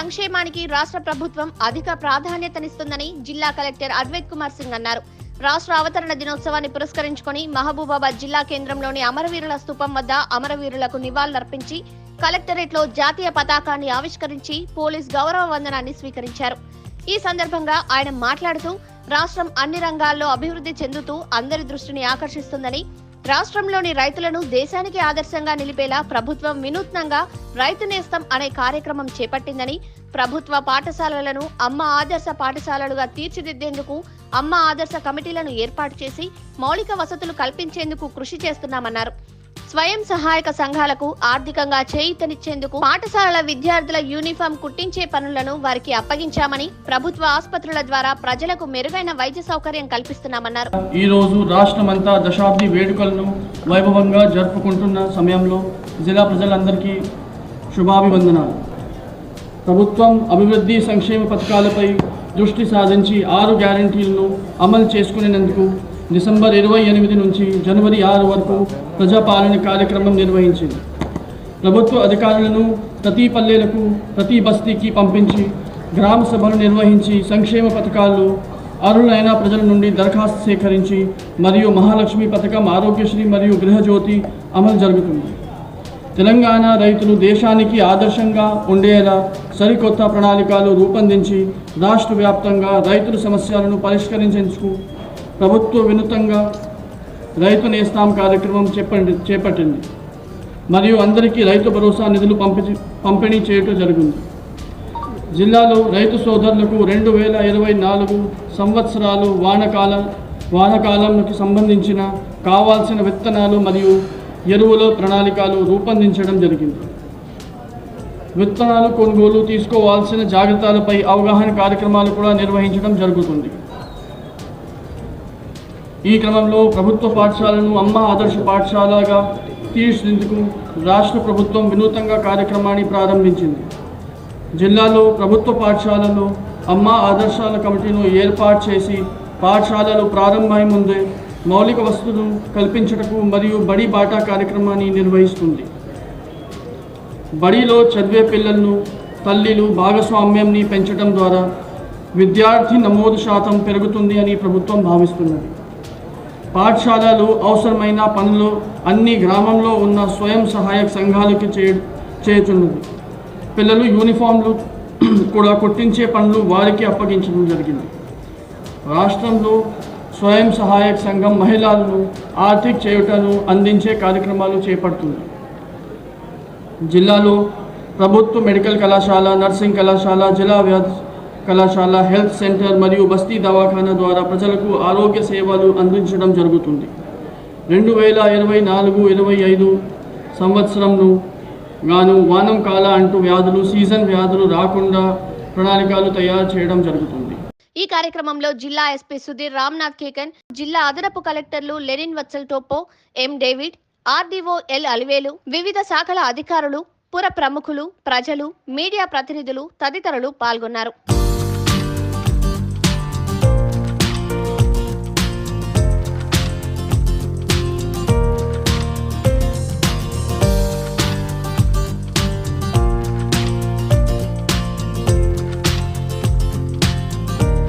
సంక్షేమానికి రాష్ట్ర ప్రభుత్వం అధిక ప్రాధాన్యతనిస్తుందని జిల్లా కలెక్టర్ అద్వైత్ కుమార్ సింగ్ అన్నారు. రాష్ట్ర అవతరణ దినోత్సవాన్ని పురస్కరించుకొని మహబూబాబాద్ జిల్లా కేంద్రంలోని అమరవీరుల స్థూపం వద్ద అమరవీరులకు నివాళులర్పించి కలెక్టరేట్లో జాతీయ పతాకాన్ని ఆవిష్కరించి పోలీస్ గౌరవ వందనాన్ని స్వీకరించారు. ఈ సందర్భంగా ఆయన మాట్లాడుతూ రాష్ట్రం అన్ని రంగాల్లో అభివృద్ధి చెందుతూ అందరి దృష్టిని ఆకర్షిస్తుందని రాష్ట్రంలోని రైతులను దేశానికి ఆదర్శంగా నిలిపేలా ప్రభుత్వం వినూత్నంగా రైతు నేస్తం అనే కార్యక్రమం చేపట్టిందని ప్రభుత్వ పాఠశాలలను అమ్మ ఆదర్శ పాఠశాలలుగా తీర్చిదిద్దేందుకు అమ్మ ఆదర్శ కమిటీలను ఏర్పాటు చేసి మౌలిక వసతులు కల్పించేందుకు కృషి చేస్తున్నామన్నారు. స్వయం సహాయక సంఘాలకు ఆర్థికంగా చేయితనిచ్చేందుకు పాఠశాలల విద్యార్థుల యూనిఫామ్ కుట్టించే పనులను వారికి అప్పగించామని ప్రభుత్వ ఆసుపత్రుల ద్వారా ప్రజలకు మెరుగైన వైద్య సౌకర్యం కల్పిస్తున్నామన్నారు. ఈ రోజు రాష్ట్రమంతా దశాబ్ది వేడుకలను వైభవంగా జరుపుకుంటున్న సమయంలో జిల్లా ప్రజలందరికీ శుభాభివందనాలు. ప్రభుత్వం అభివృద్ధి సంక్షేమ పథకాలపై దృష్టి సాధించి ఆరు గ్యారంటీలను అమలు చేసుకునేందుకు డిసెంబర్ ఇరవై ఎనిమిది నుంచి జనవరి ఆరు వరకు ప్రజాపాలన కార్యక్రమం నిర్వహించింది. ప్రభుత్వ అధికారులను ప్రతి పల్లెలకు ప్రతి బస్తీకి పంపించి గ్రామ సభలు నిర్వహించి సంక్షేమ పథకాలు అర్హులైన ప్రజల నుండి దరఖాస్తు సేకరించి మరియు మహాలక్ష్మి పథకం ఆరోగ్యశ్రీ మరియు గృహజ్యోతి అమలు జరుగుతుంది. తెలంగాణ రైతులు దేశానికి ఆదర్శంగా ఉండేలా సరికొత్త ప్రణాళికలు రూపొందించి రాష్ట్ర వ్యాప్తంగా రైతుల సమస్యలను పరిష్కరించేందుకు ప్రభుత్వ వినూతంగా రైతు నేస్తాం కార్యక్రమం చేపండి చేపట్టింది. మరియు అందరికీ రైతు భరోసా నిధులు పంపి పంపిణీ చేయటం జరిగింది. జిల్లాలో రైతు సోదరులకు రెండు వేల ఇరవై నాలుగు సంవత్సరాలు వానకాల వానకాలంకి సంబంధించిన కావాల్సిన విత్తనాలు మరియు ఎరువుల ప్రణాళికలు రూపొందించడం జరిగింది. విత్తనాలు కొనుగోలు తీసుకోవాల్సిన జాగ్రత్తలపై అవగాహన కార్యక్రమాలు కూడా నిర్వహించడం జరుగుతుంది. ఈ క్రమంలో ప్రభుత్వ పాఠశాలను అమ్మ ఆదర్శ పాఠశాలగా తీర్చిదిద్దుకు రాష్ట్ర ప్రభుత్వం వినూతంగా కార్యక్రమాన్ని ప్రారంభించింది. జిల్లాలో ప్రభుత్వ పాఠశాలలో అమ్మ ఆదర్శాల కమిటీను ఏర్పాటు చేసి పాఠశాలలు ప్రారంభమై ముందే మౌలిక వసతులు కల్పించటకు మరియు బడి బాటా కార్యక్రమాన్ని నిర్వహిస్తుంది. బడిలో చదివే పిల్లలను తల్లిలు భాగస్వామ్యంని పెంచడం ద్వారా విద్యార్థి నమోదు శాతం పెరుగుతుంది అని ప్రభుత్వం భావిస్తున్నది. పాఠశాలలు అవసరమైన పనులు అన్ని గ్రామంలో ఉన్న స్వయం సహాయక సంఘాలకి చే చేయుచున్నది పిల్లలు యూనిఫామ్లు కూడా కుట్టించే పనులు వారికి అప్పగించడం జరిగింది. రాష్ట్రంలో స్వయం సహాయక సంఘం మహిళలను ఆర్థిక చేయుటను అందించే కార్యక్రమాలు చేపడుతుంది. జిల్లాలో ప్రభుత్వ మెడికల్ కళాశాల నర్సింగ్ కళాశాల జిల్లా వ్యాధి కళాశాల హెల్త్ సెంటర్ మరియు బస్తీ దవాఖానా ద్వారా ప్రజలకు ఆరోగ్య సేవలు అందించడం జరుగుతుంది. రెండు వేల ఇరవై నాలుగు ఇరవై ఐదు సంవత్సరంను గాను వానం కాల అంటూ వ్యాధులు సీజన్ వ్యాధులు రాకుండా ప్రణాళికలు తయారు చేయడం జరుగుతుంది. ఈ కార్యక్రమంలో జిల్లా ఎస్పీ సుధీర్ రామ్నాథ్ కేకన్ జిల్లా అదనపు కలెక్టర్లు Lenin Vatsal Toppo M David RDO L Alivelu వివిధ శాఖల అధికారులు పుర ప్రముఖులు ప్రజలు మీడియా ప్రతినిధులు తదితరులు పాల్గొన్నారు.